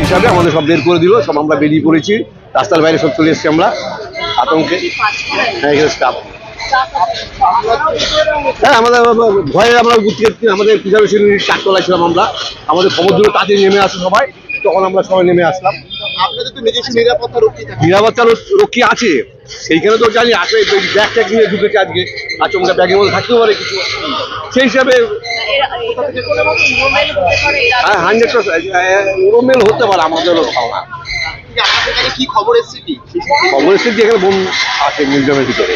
হিসাবে আমাদের সব বের করে দিল, সব আমরা বেরিয়ে পড়েছি। রাস্তার বাইরে সব চলে এসেছি আমরা। আতঙ্কে। হ্যাঁ স্টাফ হ্যাঁ আমাদের ভয়ে আমরা আমাদের ছিলাম আমরা আমাদের খবর তাড়াতাড়ি নেমে আসে সবাই তখন আমরা সবাই নেমে আসলাম আপনাদের তো নিজস্ব নিরাপত্তা রক্ষী নিরাপত্তা রক্ষী আছে সেইখানে তো জানি আসলে ব্যাগ ট্যাগ নিয়ে ঢুকেছে আজকে আচমকা ব্যাগের মধ্যে থাকতেও পারে কিছু সেই হিসাবে হ্যাঁ হান্ড্রেড ওরমেল হতে পারে আমাদেরও ধারণা কি এখানে আছে ভিতরে।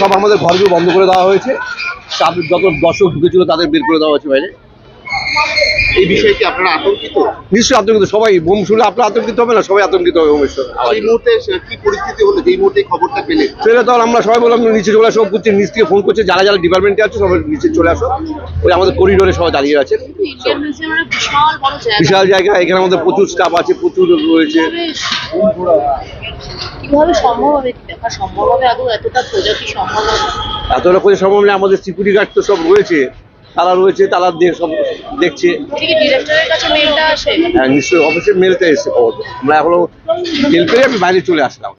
সব আমাদের ঘরগুলো বন্ধ করে দেওয়া হয়েছে। যত দর্শক ঢুকেছিল তাদের বের করে দেওয়া হয়েছে বাইরে। এই বিষয়ে কি আপনারা আতঙ্কিত? নিশ্চয়ই আতঙ্কিত সবাই বোম শুনলে আপনার আতঙ্কিত হবে না সবাই আতঙ্কিত হবে বোমের সঙ্গে এই মুহূর্তে কি পরিস্থিতি হলো? যেই মুহূর্তে খবরটা পেলেন? সেটা তো আমরা সবাই বললাম নিচে চলে আসো করছে নিচ থেকে ফোন করছে যারা যারা ডিপার্টমেন্টে আছে সবাই নিচে চলে আসো। ওই আমাদের করিডোরে সবাই দাঁড়িয়ে আছে মানে বিশাল জায়গা। এখানে আমাদের প্রচুর স্টাফ আছে প্রচুর রয়েছে। কীভাবে সম্ভব হবে? দেখা সম্ভব হবে? আদৌ এতটা প্রজাতি সম্ভব হবে? এত রকম সম্ভব আমাদের সিকিউরিটি গার্ড তো সব রয়েছে। তারা রয়েছে তারা দিয়ে সব দেখছে। হ্যাঁ নিশ্চয়ই অফিসে মেলতে এসেছে খবর আমরা এখনও মেল পেয়ে আমি বাইরে চলে আসলাম।